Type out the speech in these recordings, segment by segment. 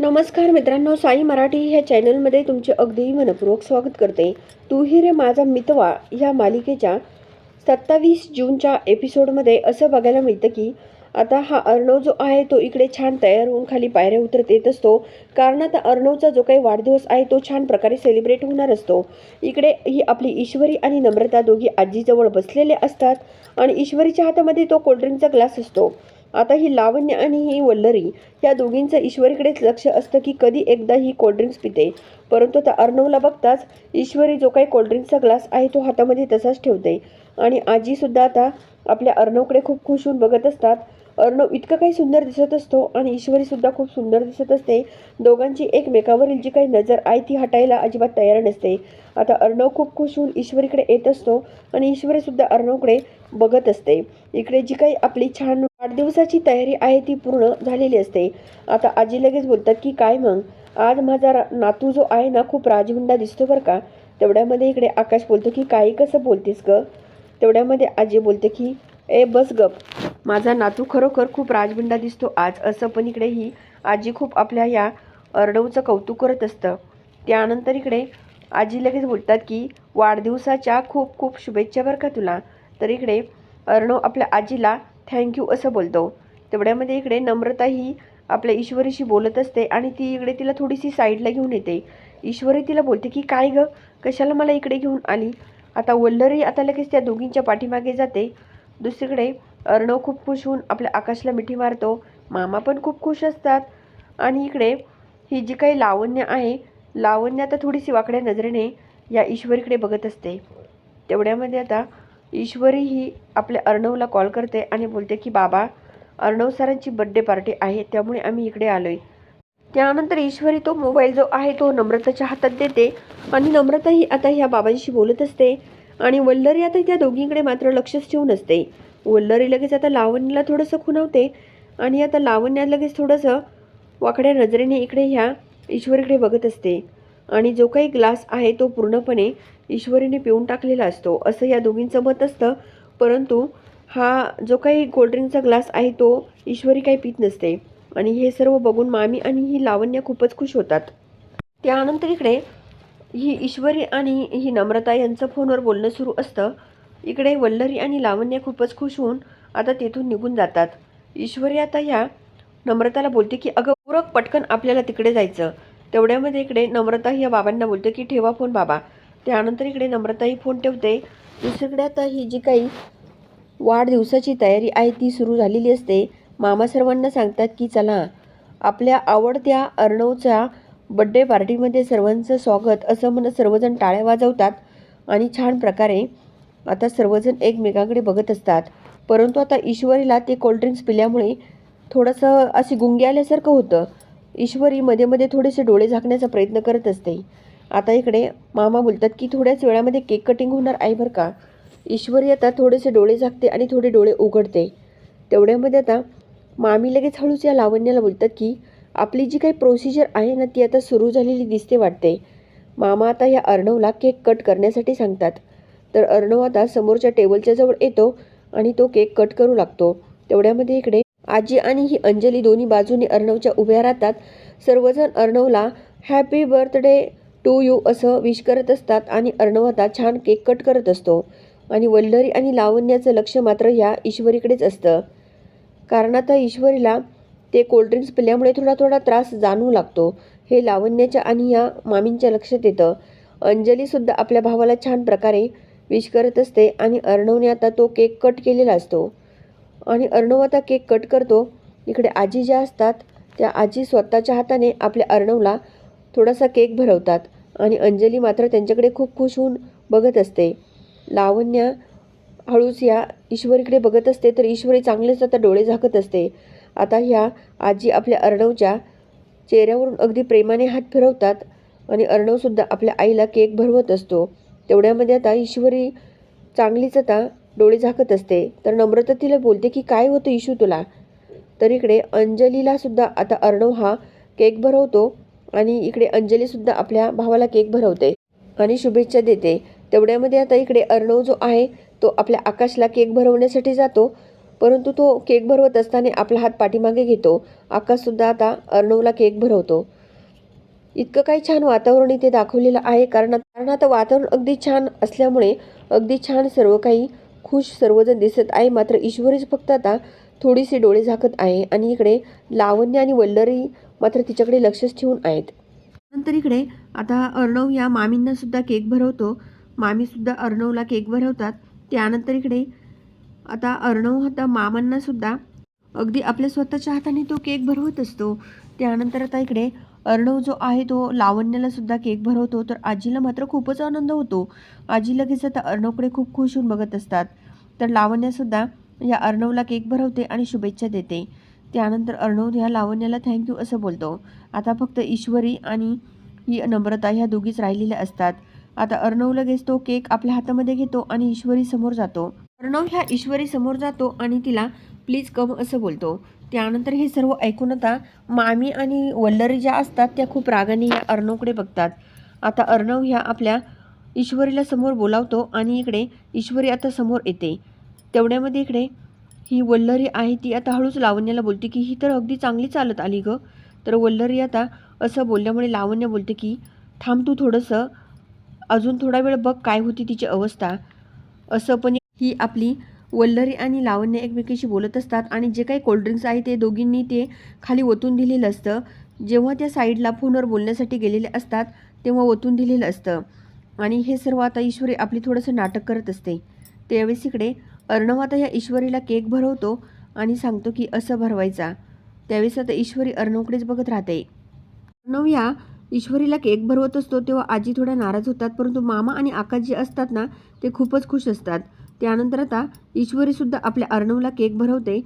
नमस्कार मित्रांनो साई मराठी ह्या चॅनलमध्ये तुमचे अगदी मनपूर्वक स्वागत करते. तू ही रे माझा मितवा ह्या मालिकेच्या सत्तावीस जूनच्या एपिसोडमध्ये असं बघायला मिळतं की आता हा अर्णव जो आहे तो इकडे छान तयार होऊन खाली पायऱ्या उतरत येत असतो. कारण आता अर्णवचा जो काही वाढदिवस आहे तो छान प्रकारे सेलिब्रेट होणार असतो. इकडे ही आपली ईश्वरी आणि नम्रता दोघी आजीजवळ बसलेले असतात आणि ईश्वरीच्या हातामध्ये तो कोल्ड्रिंकचा ग्लास असतो. आता ही लावण्य आणि ही वल्लरी या दोघींचं ईश्वरीकडेच लक्ष असतं की कधी एकदा ही कोल्ड्रिंक्स पिते. परंतु आता अर्णवला बघताच ईश्वरी जो काही कोल्ड्रिंक्सचा ग्लास आहे तो हातामध्ये तसाच ठेवते. आणि आजीसुद्धा आता आपल्या अर्णवकडे खूप खुश होऊन बघत असतात. अर्णव इतकं काही सुंदर दिसत असतो आणि ईश्वरीसुद्धा खूप सुंदर दिसत असते. दोघांची एकमेकावरील जी काही नजर आहे ती हटायला अजिबात तयार नसते. आता अर्णव खूप खुश होऊन ईश्वरीकडे येत असतो आणि ईश्वरीसुद्धा अर्णवकडे बघत असते. इकडे जी काही आपली छान वाढदिवसाची तयारी आहे ती पूर्ण झालेली असते. आता आजी लगेच बोलतात की काय मग? आज माझा रा नातू जो आहे ना खूप राजहुंडा दिसतो बरं का? तेवढ्यामध्ये इकडे आकाश बोलतो की काही कसं बोलतेस ग? तेवढ्यामध्ये आजी बोलते की ए बस गप. माझा नातू खरोखर खूप राजबिंडा दिसतो आज. असं पण इकडे ही आजी खूप आपल्या या अरडवचं कौतुक करत असतं. त्यानंतर इकडे आजी लगेच बोलतात की वाढदिवसाच्या खूप खूप शुभेच्छा बरं का तुला. तर इकडे अर्णव आपल्या आजीला थँक्यू असं बोलतो. तेवढ्यामध्ये इकडे नम्रता ही आपल्या ईश्वरीशी बोलत असते आणि ती इकडे तिला थोडीशी साईडला घेऊन येते. ईश्वरी तिला बोलते की काय गं? कशाला मला इकडे घेऊन आली? आता वल्लरी आता लगेच त्या दोघींच्या पाठीमागे जाते. दुसरीकडे अर्णव खूप खुश होऊन आपल्या आकाशला मिठी मारतो. मामा पण खूप खुश असतात. आणि इकडे ही जी काही लावण्य आहे लावण्य आता थोडीशी वाकड्या नजरेने या ईश्वरीकडे बघत असते. तेवढ्यामध्ये आता ईश्वरी ही आपल्या अर्णवला कॉल करते आणि बोलते की बाबा अर्णव सरांची बड्डे पार्टी आहे त्यामुळे आम्ही इकडे आलो आहे त्यानंतर ईश्वरी तो मोबाईल जो आहे तो नम्रताच्या हातात देते आणि नम्रताही आता ह्या बाबांशी बोलत असते आणि वल्लरी आता त्या दोघींकडे मात्र लक्षच ठेवून असते. वल्लरी लगेच आता लावण्याला थोडंसं खुणावते आणि आता लावण्या लगेच थोडंसं वाकड्या नजरेने इकडे ह्या ईश्वरीकडे बघत असते आणि जो काही ग्लास आहे तो पूर्णपणे ईश्वरीने पिऊन टाकलेला असतो असं या दोघींचं मत असतं. परंतु हा जो काही कोल्ड्रिंकचा ग्लास आहे तो ईश्वरी काही पित नसते. आणि हे सर्व बघून मामी आणि ही लावण्य खूपच खुश होतात. त्यानंतर इकडे ही ईश्वरी आणि ही नम्रता यांचं फोनवर बोलणं सुरू असतं. इकडे वल्लरी आणि लावण्य खूपच खुश होऊन आता तेथून निघून जातात. ईश्वरी आता ह्या नम्रताला बोलते की अगं पूरक पटकन आपल्याला तिकडे जायचं. तेवढ्यामध्ये इकडे नम्रता ह्या या बाबांना बोलते की ठेवा फोन बाबा. त्यानंतर इकडे नम्रताही फोन ठेवते. दुसरीकडे आता ही जी काही वाढदिवसाची तयारी आहे ती सुरू झालेली असते. मामा सर्वांना सांगतात की चला आपल्या आवडत्या अर्णवच्या बड्डे पार्टीमध्ये सर्वांचं स्वागत असं म्हणत सर्वजण टाळ्या वाजवतात. आणि छान प्रकारे आता सर्वजण एकमेकांकडे बघत असतात. परंतु आता ईश्वरीला ते कोल्ड्रिंक्स पिल्यामुळे थोडंसं अशी गुंगी आल्यासारखं होतं. ईश्वरी मध्ये मध्ये थोडेसे डोळे झाकण्याचा प्रयत्न करत असते. आता इकडे मामा बोलतात की थोड्याच वेळामध्ये केक कटिंग होणार आहे बरं का. ईश्वरी आता थोडेसे डोळे झाकते आणि थोडे डोळे उघडते. तेवढ्यामध्ये आता मामी लगेच हळूच या लावण्याला बोलतात की आपली जी काही प्रोसिजर आहे ना ती आता सुरू झालेली दिसते वाटते. मामा आता या अर्णवला केक कट करण्यासाठी सांगतात. तर अर्णव आता समोरच्या टेबलच्या जवळ येतो आणि तो केक कट करू लागतो. तेवढ्यामध्ये इकडे आजी आणि ही अंजली दोन्ही बाजूने अर्णवच्या उभ्या राहतात. सर्वजण अर्णवला हॅपी बर्थडे टू यू असं विश करत असतात आणि अर्णव आता छान केक कट करत असतो. आणि वल्लरी आणि लावण्याचं लक्ष मात्र ह्या ईश्वरीकडेच असतं. कारण आता ईश्वरीला ते कोल्ड्रिंक्स पिल्यामुळे थोडा थोडा त्रास जाणवू लागतो. हे लावण्याच्या आणि या मामींच्या लक्षात येतं. अंजलीसुद्धा आपल्या भावाला छान प्रकारे विश करत असते आणि अर्णवने आता तो केक कट केलेला असतो. आणि अर्णव आता केक कट करतो. इकडे आजी ज्या असतात त्या आजी स्वतःच्या हाताने आपल्या अर्णवला थोडासा केक भरवतात. आणि अंजली मात्र त्यांच्याकडे खूप खुश होऊन बघत असते. लावण्या हळूच या ईश्वरीकडे बघत असते तर ईश्वरी चांगलेच आता डोळे झाकत असते. आता ह्या आजी आपल्या अर्णवच्या चेहऱ्यावरून अगदी प्रेमाने हात फिरवतात आणि अर्णवसुद्धा आपल्या आईला केक भरवत असतो. तेवढ्यामध्ये आता ईश्वरी चांगलीच आता डोळे झाकत असते. तर नम्रता तिला बोलते की काय होतं इशू तुला? तर इकडे अंजलीला सुद्धा आता अर्णव हा केक भरवतो. आणि इकडे अंजलीसुद्धा आपल्या भावाला केक भरवते आणि शुभेच्छा देते. तेवढ्यामध्ये आता इकडे अर्णव जो आहे तो आपल्या आकाशला केक भरवण्यासाठी जातो. परंतु तो केक भरवत असताना आपला हात पाठीमागे घेतो. आकाशसुद्धा आता अर्णवला केक भरवतो. इतकं काही छान वातावरण इथे दाखवलेलं आहे. कारण कारण आता वातावरण अगदी छान असल्यामुळे अगदी छान सर्व काही खुश सर्वजण दिसत आहे. मात्र ईश्वरीच फक्त आता थोडीशी डोळे झाकत आहे आणि इकडे लावण्य आणि वल्लरी मात्र तिच्याकडे लक्षच ठेवून आहेत. नंतर इकडे आता अर्णव या मामींनासुद्धा केक भरवतो. मामीसुद्धा अर्णवला केक भरवतात. त्यानंतर इकडे आता अर्णव आता मामांनासुद्धा अगदी आपल्या स्वतःच्या हाताने तो केक भरवत असतो. त्यानंतर आता इकडे अर्णव जो आहे तो लावण्याला सुद्धा केक भरवतो. तर आजीला मात्र खूपच आनंद होतो. आजी लगेच आता अर्णवकडे खूप खुश होऊन बघत असतात. तर लावण्यासुद्धा या अर्णवला केक भरवते आणि शुभेच्छा देते. त्यानंतर अर्णव ह्या लावण्याला थँक्यू असं बोलतो. आता फक्त ईश्वरी आणि ही नम्रता ह्या दोघीच राहिलेल्या असतात. आता अर्णव लगेच तो केक आपल्या हातामध्ये घेतो आणि ईश्वरी समोर जातो. अर्णव ह्या ईश्वरी समोर जातो आणि तिला प्लीज कम असं बोलतो. त्यानंतर हे सर्व ऐकून आता मामी आणि वल्लरी ज्या असतात त्या खूप रागाने या अर्णवकडे बघतात. आता अर्णव ह्या आपल्या ईश्वरीला समोर बोलावतो आणि इकडे ईश्वरी आता समोर येते. तेवढ्यामध्ये इकडे ही वल्लरी आहे ती आता हळूच लावण्याला बोलते की ही तर अगदी चांगली चालत आली गं. तर वल्लरी आता असं बोलल्यामुळे लावण्य बोलते की थांब तू थोडंसं अजून थोडा वेळ बघ काय होती तिची अवस्था. असं पण ही आपली वल्लरी आणि लावण्य एकमेकीशी बोलत असतात आणि जे काही कोल्ड्रिंक्स आहे ते दोघींनी ते खाली ओतून दिलेलं असतं. जेव्हा त्या साईडला फोनवर बोलण्यासाठी गेलेले असतात तेव्हा ओतून दिलेलं असतं. आणि हे सर्व आता ईश्वरी आपली थोडंसं नाटक करत असते. त्यावेळेस इकडे अर्णव आता या ईश्वरीला केक भरवतो आणि सांगतो की असं भरवायचा. त्यावेळेस आता ईश्वरी अर्णवकडेच बघत राहते. अर्णव या ईश्वरीला केक भरवत असतो तेव्हा आजी थोड्या नाराज होतात परंतु मामा आणि आकाश जे असतात ना ते खूपच खुश असतात. त्यानंतर आता ईश्वरीसुद्धा आपल्या अर्णवला केक भरवते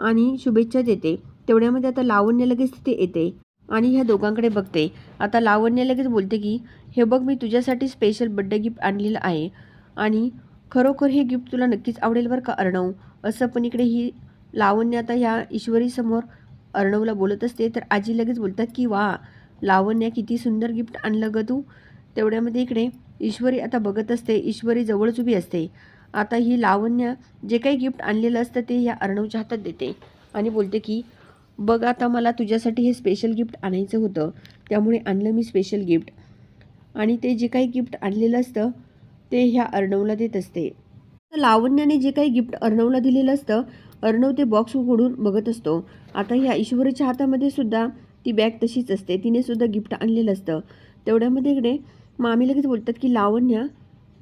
आणि शुभेच्छा देते. तेवढ्यामध्ये आता लावण्य लगेच तिथे येते आणि ह्या दोघांकडे बघते. आता लावण्य लगेच बोलते की हे बघ मी तुझ्यासाठी स्पेशल बड्डे गिफ्ट आणलेलं आहे आणि खरोखर हे गिफ्ट तुला नक्कीच आवडेल बरं का अर्णव? असं पण इकडे ही लावण्य आता ह्या ईश्वरीसमोर अर्णवला बोलत असते तर आजी लगेच बोलतात की वा लावण्या किती सुंदर गिफ्ट आणलं ग तू. तेवढ्यामध्ये इकडे ईश्वरी आता बघत असते. ईश्वरी जवळच उभी असते. आता ही लावण्य जे काही गिफ्ट आणलेलं असतं ते ह्या अर्णवच्या हातात देते आणि बोलते की बघ आता मला तुझ्यासाठी हे स्पेशल गिफ्ट आणायचं होतं. त्यामुळे आणलं मी स्पेशल गिफ्ट आणि ते जे काही गिफ्ट आणलेलं असतं ते ह्या अर्णवला देत असते. तर लावण्याने जे काही गिफ्ट अर्णवला दिलेलं असतं अर्णव ते बॉक्स उघडून बघत असतो. आता ह्या ईश्वरीच्या हातामध्ये सुद्धा ती बॅग तशीच असते. तिने सुद्धा गिफ्ट आणलेलं असतं. तेवढ्यामध्ये इकडे मामी लगेच बोलतात की लावण्या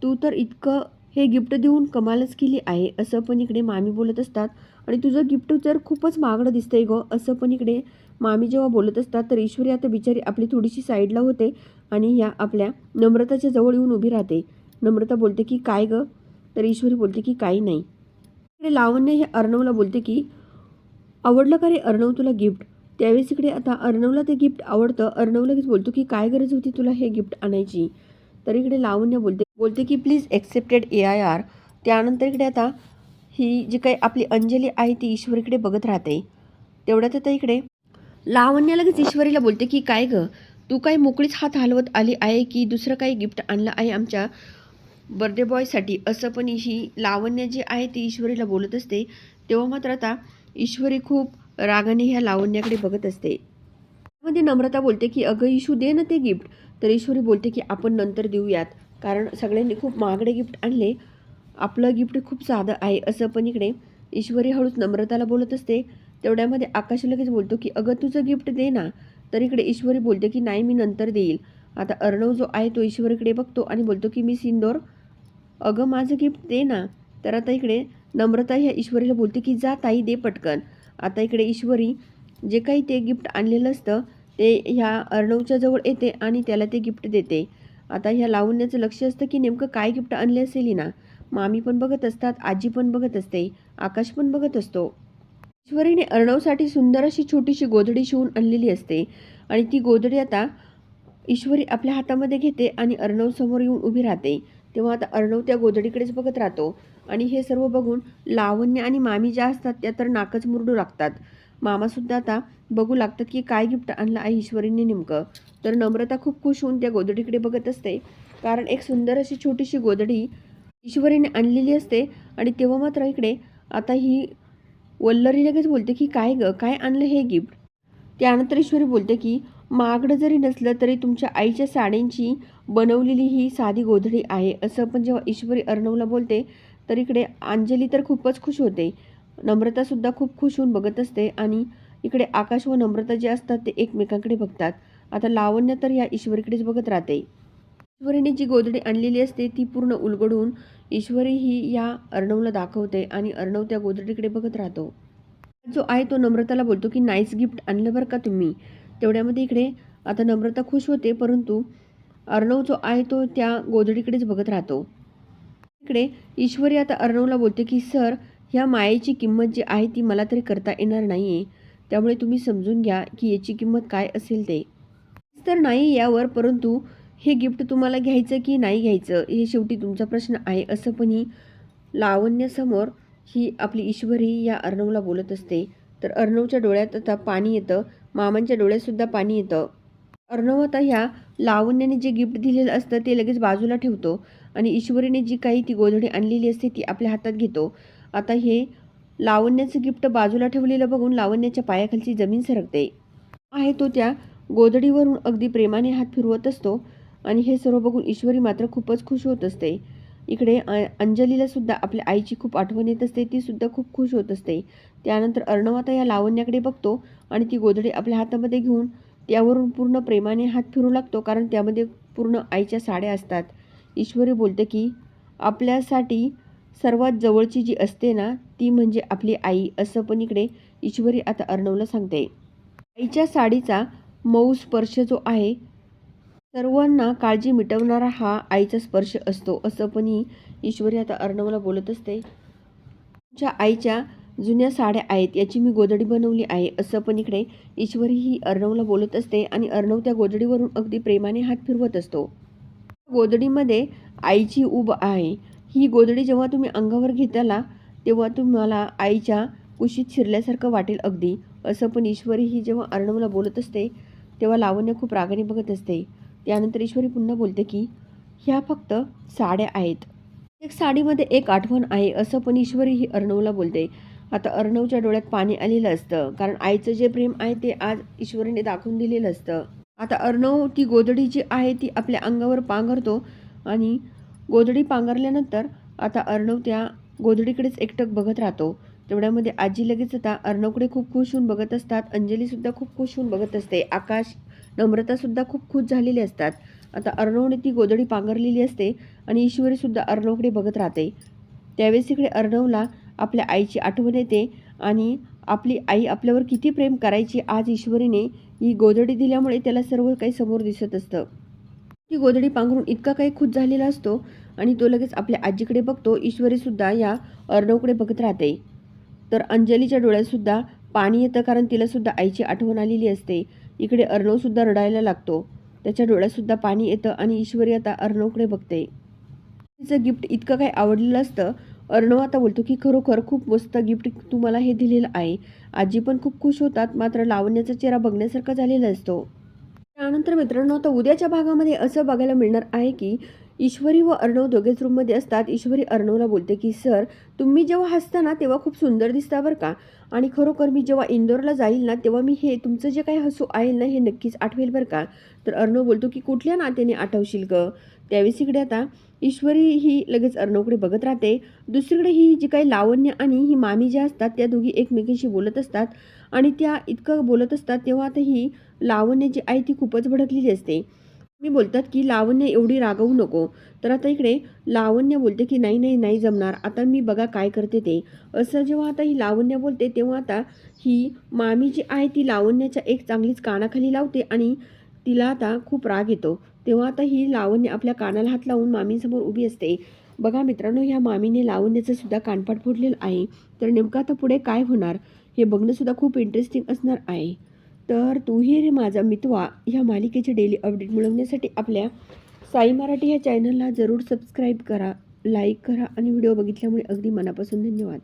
तू तर इतकं हे गिफ्ट देऊन कमालच केली आहे असं पण इकडे मामी बोलत असतात. आणि तुझं गिफ्ट जर खूपच महागडं दिसतंय गं असं पण इकडे मामी जेव्हा बोलत असतात तर ईश्वरी आता बिचारी आपली थोडीशी साईडला होते आणि ह्या आपल्या नम्रताच्या जवळ येऊन उभी राहते. नम्रता बोलते की काय गं? तर ईश्वरी बोलते की काही नाही. इकडे लावण्य हे अर्णवला बोलते की आवडलं का रे अर्णव तुला गिफ्ट? त्यावेळेस इकडे आता अर्णवला ते गिफ्ट आवडतं. अर्णव लगेच बोलतो की काय गरज होती तुला हे गिफ्ट आणायची? तर इकडे लावण्य बोलते बोलते की please accepted A I R त्यानंतर इकडे आता ही जी काही आपली अंजली आहे ती ईश्वरीकडे बघत राहते. तेवढ्यात आता इकडे लावण्य लगेच ईश्वरीला बोलते की काय गं? तू काय मोकळीच हात हलवत आली आहे की दुसरं काही गिफ्ट आणलं आहे आमच्या बर्थडे बॉयसाठी असं पण ही लावण्य जी आहे ती ईश्वरीला बोलत असते. तेव्हा मात्र आता ईश्वरी खूप रागाने ह्या लावण्याकडे बघत असते. त्यामध्ये नम्रता बोलते की अगं इशू दे ना ते गिफ्ट तर ईश्वरी बोलते की आपण नंतर देऊयात कारण सगळ्यांनी खूप महागडे गिफ्ट आणले. आपलं गिफ्ट खूप साधं आहे असं पण इकडे ईश्वरी हळूच नम्रताला बोलत असते. तेवढ्यामध्ये आकाश लगेच बोलतो की अगं तुझं गिफ्ट दे ना. तर इकडे ईश्वरी बोलते की नाही मी नंतर देईल. आता अर्णव जो आहे तो ईश्वरीकडे बघतो आणि बोलतो की मी सिंदोर अगं माझं गिफ्ट दे ना. तर आता इकडे नम्रता ह्या ईश्वरीला बोलते की जा ताई दे पटकन. आता इकडे ईश्वरी जे काही ते गिफ्ट आणलेलं असतं ते ह्या अर्णवच्या जवळ येते आणि त्याला ते गिफ्ट देते. आता ह्या लावण्याचं लक्ष असतं की नेमकं काय गिफ्ट आणले असेल ना मामी पण बघत असतात आजी पण बघत असते आकाश पण बघत असतो. ईश्वरीने अर्णवसाठी सुंदर अशी छोटीशी गोधडी शिवून आणलेली असते आणि ती गोधडी आता ईश्वरी आपल्या हातामध्ये घेते आणि अर्णव समोर येऊन उभी राहते. तेव्हा आता अर्णव त्या गोधडीकडेच बघत राहतो. आणि हे सर्व बघून लावण्य आणि मामी ज्या असतात त्या तर नाकच मुरडू लागतात. मामासुद्धा आता बघू लागतात की काय गिफ्ट आणलं आहे ईश्वरीने नेमकं. तर नम्रता खूप खुश होऊन त्या गोधडीकडे बघत असते. कारण एक सुंदर अशी छोटीशी गोधडी ईश्वरीने आणलेली असते. आणि तेव्हा मात्र इकडे आता ही वल्लरी लगेच बोलते की काय ग? काय आणलं हे गिफ्ट? त्यानंतर ईश्वरी बोलते की महागडं जरी नसलं तरी तुमच्या आईच्या साड्यांची बनवलेली ही साधी गोधडी आहे. असं पण जेव्हा ईश्वरी अर्णवला बोलते तर इकडे अंजली तर खूपच खुश होते. नम्रतासुद्धा खूप खुश होऊन बघत असते आणि इकडे आकाश व नम्रता जे असतात ते एकमेकांकडे बघतात. आता लावण्य तर या ईश्वरीकडेच बघत राहते. ईश्वरीने जी गोधडी आणलेली असते ती पूर्ण उलगडून ईश्वरी ही या अर्णवला दाखवते आणि अर्णव त्या गोधडीकडे बघत राहतो. जो आहे तो नम्रताला बोलतो की नाईस गिफ्ट आणलं बरं का तुम्ही? तेवढ्यामध्ये इकडे आता नम्रता खुश होते परंतु अर्णव जो आहे तो त्या गोधडीकडेच बघत राहतो. इकडे ईश्वरी आता अर्णवला बोलते की सर ह्या मायेची किंमत जी आहे ती मला तरी करता येणार नाही आहे त्यामुळे तुम्ही समजून घ्या की याची किंमत काय असेल ते. तर नाही यावर परंतु हे गिफ्ट तुम्हाला घ्यायचं की नाही घ्यायचं हे शेवटी तुमचा प्रश्न आहे असं पण ही लावण्यासमोर ही आपली ईश्वरी या अर्णवला बोलत असते. तर अर्णवच्या डोळ्यात आता पाणी येतं. मामांच्या डोळ्यातसुद्धा पाणी येतं. अर्णव आता ह्या लावण्याने जे गिफ्ट दिलेलं असतं ते लगेच बाजूला ठेवतो आणि ईश्वरीने जी काही ती गोधडी आणलेली असते ती आपल्या हातात घेतो. आता हे लावण्याचं गिफ्ट बाजूला ठेवलेलं बघून लावण्याच्या पायाखालची जमीन सरकते. आहे तो त्या गोधडीवरून अगदी प्रेमाने हात फिरवत असतो आणि हे सर्व बघून ईश्वरी मात्र खूपच खुश होत असते. इकडे अ- अंजलीला सुद्धा आपल्या आईची खूप आठवण येत असते ती सुद्धा खूप खुश होत असते. त्यानंतर अर्णव आता या लावण्याकडे बघतो आणि ती गोधडी आपल्या हातामध्ये घेऊन त्यावरून पूर्ण प्रेमाने हात फिरू लागतो कारण त्यामध्ये पूर्ण आईच्या साड्या असतात. ईश्वरी बोलते की आपल्यासाठी सर्वात जवळची जी असते ना ती म्हणजे आपली आई असं पण इकडे ईश्वरी आता अर्णवला सांगते. आईच्या साडीचा मऊ स्पर्श जो आहे सर्वांना काळजी मिटवणारा हा आईचा स्पर्श असतो असं पण ही ईश्वरी आता अर्णवला बोलत असते. तुमच्या आईच्या जुन्या साड्या आहेत याची मी गोधडी बनवली आहे असं पण इकडे ईश्वरी ही अर्णवला बोलत असते आणि अर्णव त्या गोदडीवरून अगदी प्रेमाने हात फिरवत असतो. गोधडीमध्ये आईची उब आहे. ही गोधडी जेव्हा तुम्ही अंगावर घेताला तेव्हा तुम्हाला आईच्या कुशीत शिरल्यासारखं वाटेल अगदी असं पण ईश्वरी ही जेव्हा अर्णवला बोलत असते तेव्हा लावण्य खूप रागाने बघत असते. त्यानंतर ईश्वरी पुन्हा बोलते की ह्या फक्त साड्या आहेत. एक साडीमध्ये एक आठवण आहे असं पण ईश्वरी ही अर्णवला बोलते. आता अर्णवच्या डोळ्यात पाणी आलेलं असतं कारण आईचं जे प्रेम आहे ते आज ईश्वरीने दाखवून दिलेलं असतं. आता अर्णव ती गोधडी जी आहे ती आपल्या अंगावर पांघरतो आणि गोधडी पांघरल्यानंतर आता अर्णव त्या गोधडीकडेच एकटक बघत राहतो. तेवढ्यामध्ये आजी लगेच आता अर्णवकडे खूप खुश होऊन बघत असतात. अंजलीसुद्धा खूप खुश होऊन बघत असते. आकाश नम्रतासुद्धा खूप खुश झालेली असतात. आता अर्णवने ती गोधडी पांघरलेली असते आणि ईश्वरीसुद्धा अर्णवकडे बघत राहते. त्यावेळेस इकडे अर्णवला आपल्या आईची आठवण येते आणि आपली आई आपल्यावर किती प्रेम करायची आज ईश्वरीने ही गोधडी दिल्यामुळे त्याला सर्व काही समोर दिसत असतं. ती गोधडी पांघरून इतका काही खुश झालेला असतो आणि तो लगेच आपल्या आजीकडे बघतो ईश्वरीसुद्धा या अर्णवकडे बघत राहते. तर अंजलीच्या डोळ्यातसुद्धा पाणी येतं कारण तिलासुद्धा आईची आठवण आलेली असते. इकडे अर्णवसुद्धा रडायला लागतो. त्याच्या डोळ्यातसुद्धा पाणी येतं आणि ईश्वरी आता अर्णवकडे बघते. तिचं गिफ्ट इतकं काही आवडलेलं असतं. अर्णव आता बोलतो की खरोखर खूप मस्त गिफ्ट तुम्हाला हे दिलेलं आहे. आजी पण खूप खुश होतात मात्र लावण्याचा चेहरा बघण्यासारखा झालेला असतो. त्यानंतर मित्रांनो आता उद्याच्या भागामध्ये असं बघायला मिळणार आहे की ईश्वरी व अर्णव दोघेच रूममध्ये असतात. ईश्वरी अर्णवला बोलते की सर तुम्ही जेव्हा हसता ना तेव्हा खूप सुंदर दिसता बरं का? आणि खरोखर मी जेव्हा इंदोरला जाईल ना तेव्हा मी हे तुमचं जे काही हसू आहे ना हे नक्कीच आठवेल बरं का? तर अर्णव बोलतो की कुठल्या नात्याने आठवशील ग? त्यावेळेस इकडे आता ईश्वरी ही लगेच अर्णवकडे बघत राहते. दुसरीकडे ही जी काही लावण्य आणि ही मामी ज्या असतात त्या दोघी एकमेकींशी बोलत असतात. आणि त्या इतकं बोलत असतात तेव्हा आता ही लावण्य जी आहे ती खूपच भडकलेली असते. मी बोलतात की लावण्य एवढी रागवू नको. तर आता इकडे लावण्य बोलते की नाही नाही नाही जमणार. आता मी बघा काय करते ते. असं जेव्हा आता ही लावण्य बोलते तेव्हा आता ही मामी जी आहे ती लावण्याच्या एक चांगलीच कानाखाली लावते आणि तिला आता खूप राग येतो. तेव्हा आता ही लावण्य आपल्या कानाला हात लावून मामींसमोर उभी असते. बघा मित्रांनो ह्या मामीने लावण्याचं सुद्धा कानपाट फोडलेलं आहे. तर नेमकं आता पुढे काय होणार हे बघणंसुद्धा खूप इंटरेस्टिंग असणार आहे. तर तूही रे माझा मितवा ह्या मालिकेचे डेली अपडेट मिळवण्यासाठी आपल्या साई मराठी ह्या चॅनलला जरूर सबस्क्राईब करा लाईक करा आणि व्हिडिओ बघितल्यामुळे अगदी मनापासून धन्यवाद.